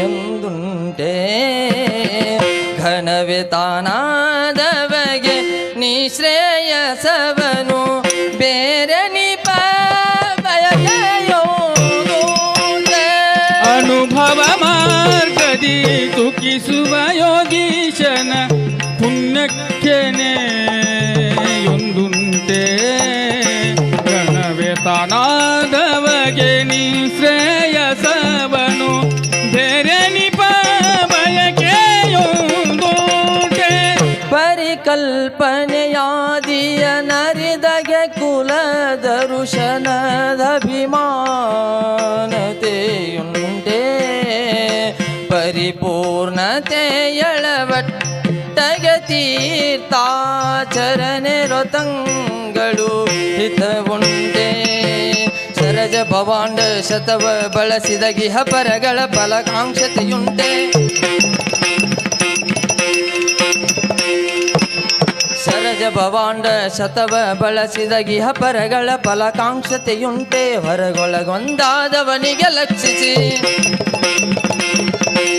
ಎಂದುಂಟೆ? ಘನವೇ ತಾನಾದವಗೆ ನೀ ಶ್ರೇಯಸವನು. ಬೇರೆ ನಿಪ ಅನುಭವ ಮಾರ್ಗದಿ ತುಕಿಸುವ ಯೋಗೀಶನ ಪುಣ್ಯಕ್ಷನೆ ಒಂದುಂಟೆ ಗಣವೇ ತಾನಾದವಗೆ ನೀ ಶ್ರೇಯಸವನು. ಪರಿಕಲ್ಪನೆಯಾದಿಯ ನರಿದಗೆ ಕುಲದ ಋಷನದಭಿಮಾನತೆಯುಂಟೆ ಪರಿಪೂರ್ಣತೆ ಎಳವಟ್ಟಗೆ ತೀರ್ಥಾಚರಣೆ ರತಂಗಳು ಹಿತವುಂಟೆ. ಸರಜ ಭವಾಂಡ ಶತವ ಬಳಸಿದ ಗಿಹ ಪರಗಳ ಫಲಕಾಂಕ್ಷತೆಯುಂಟೆ. ಸರಜ ಭವಾಂಡ ಶತವ ಬಳಸಿದ ಗಿಹ ಪರಗಳ ಫಲಕಾಂಕ್ಷತೆಯುಂಟೆ ಹೊರಗೊಳಗೊಂದಾದವನಿಗೆ ಲಕ್ಷಿಸಿ.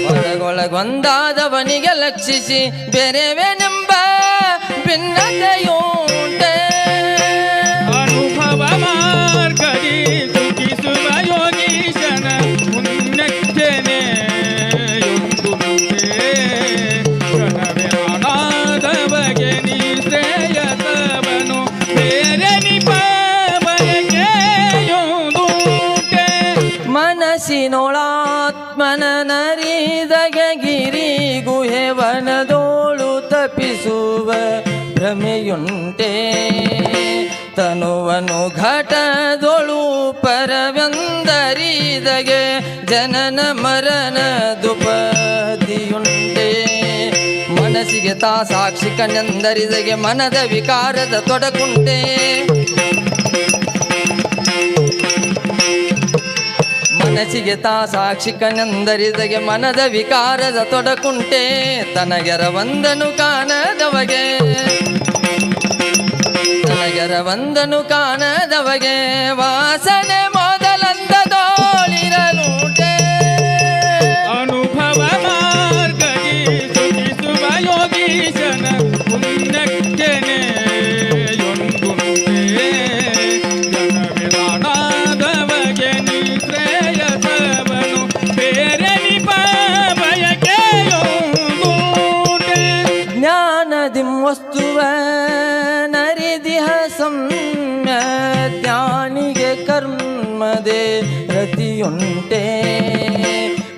ಹೊರಗೊಳಗೊಂದಾದವನಿಗೆ ಲಕ್ಷಿಸಿ. ಬೇರೆವೇನೆಂಬ ಭಿನ್ನತೆಯುಂಟೆ ವನದೋಳು ತಪಿಸುವ ಭ್ರಮೆಯುಂಟೆ. ತನುವನು ಘಟದೊಳು ಪರವೆಂದರಿದಗೆ ಜನನ ಮರಣ ದುಪದಿಯುಂಟೆ. ಮನಸ್ಸಿಗೆ ತಾ ಸಾಕ್ಷಿ ಕಣ್ಣೆಂದರಿದಗೆ ಮನದ ವಿಕಾರದ ತೊಡಕುಂಟೆ. ಮನಸ್ಸಿಗೆ ತಾ ಸಾಕ್ಷಿ ಕಣ್ಣೆಂದರಿದಗೆ ಮನದ ವಿಕಾರದ ತೊಡಕುಂಟೆ ತನಗೆರ ವಂದನು ಕಾಣದವಗೆ. ತನಗೆರ ವಂದನು ಕಾಣದವಗೆ ವಾಸನೆ ಜ್ಞಾನಿಗೆ ಕರ್ಮದೆ ರತಿಯುಂಟೆ.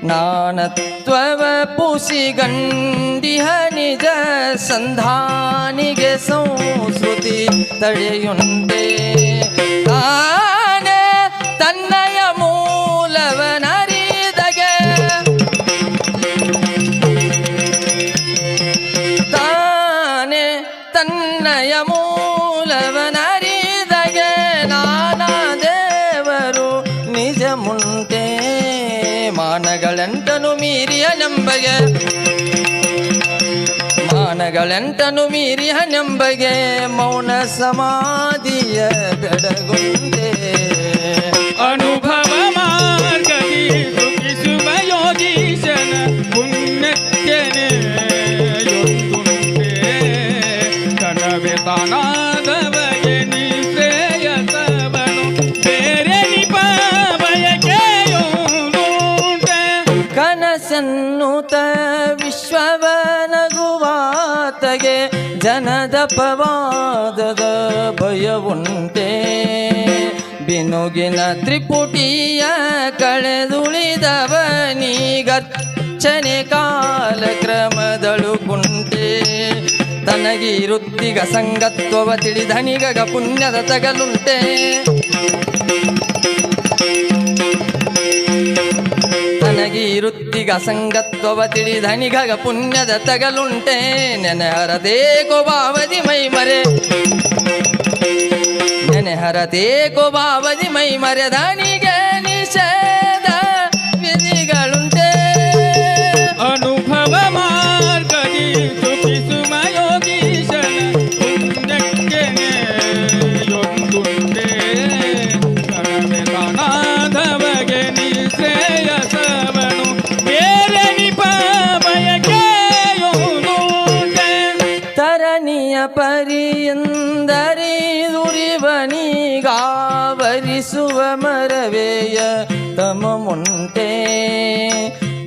ನಾನತ್ವವ ಪುಸಿಗಂಡಿಹ ನಿಜ ಸಂಧಾನಿಗೆ ಸಂಸ್ಕೃತಿ ತಡೆಯುಂಟೆ. ತಾನೇ ತನ್ನಯ ಮೂಲವನರಿದಗೆ. ತಾನೆ ತನ್ನಯ ಮೂಲವನರಿದಗೆ. ಮೀರಿಯ ನಂಬಗೆ. ಮಾನಗಳೆಂಟನು ಮೀರಿಯ ನಂಬಗೆ. ಮೌನ ಸಮಾಧಿಯ ಬೆಡಗುಂದೆ ಅನುಭವ ಮಾರ್ಗದಿ ಕನಸನ್ನುತ ವಿಶ್ವವ ನಗುವಾತಗೆ ಜನದ ಪವಾದದ ಭಯವುಂಟೆ. ಬಿನುಗಿನ ತ್ರಿಪುಟಿಯ ಕಳೆದುಳಿದವನಿಗರ್ಚನೆ ಕಾಲಕ್ರಮದಳು ಕುಂಟೆ. ತನಗಿರುತ್ತಿಗ ಸಂಗತ್ವವ ತಿಳಿದನಿಗಗ ಪುಣ್ಯದ ತಗಲುಂಟೆ. ತನಗಿರುತ್ತಿಗ ಸಂಗತ್ವವ ತಿಳಿದನಿಗಗ ಪುಣ್ಯದ ತಗಲುಂಟೆ ನೆನೆಹರದೇಕೋ ಬಾವದಿ ಮೈ ಮರೆ ನೆನೆಹರದೇಕೋ ಬಾವದಿ ಮೈ ಮರೆದನಿಗೆ ಮನನೀಗಾವರಿಸುವ ಮರವೇಯ ತಮ ಮುಂಟೆ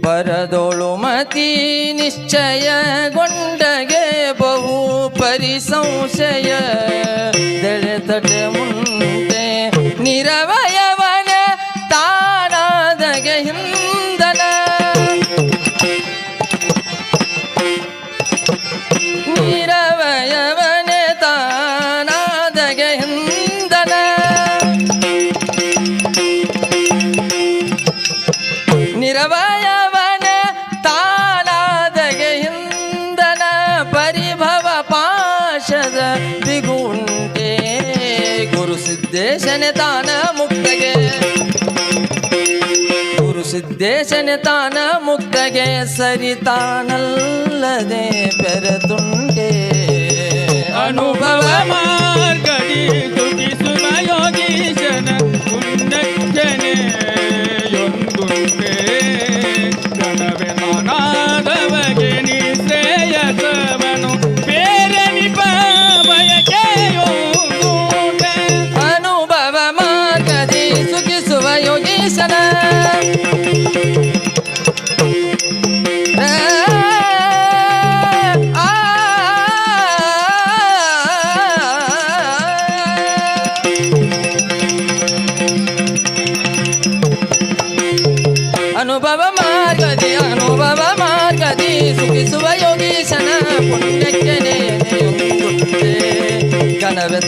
ಬರದೊಳು ಮತಿ ನಿಶ್ಚಯಗೊಂಡಗೆ ಬಹು ಪರಿಸಂಶಯ. ದಳೆತಟೆ ಮುಂಟೆ. ನಿರವ ಸಿದ್ದೇಶನೆ ತಾನ ಮುಕ್ತಗೆ ಗುರು ಸಿದ್ದೇಶನೆ ತಾನ ಮುಕ್ತಗೆ ಸರಿತಾನಲ್ಲದೆ ಬೆರೆತುಂಟೆ ಅನುಭವ ಮಾರ್ಗದಿ ಅನುಭವ ಮಾರ್ಗದಿ ಅನುಭವ ಮಾರ್ಗದಿ ಸುಖಿಸುವ ಯೋಗೀಶನ ಪುಣ್ಯಕ್ಕೆ ನೆನೆಯುತ್ತುಂಟೆ ಗಣವೆ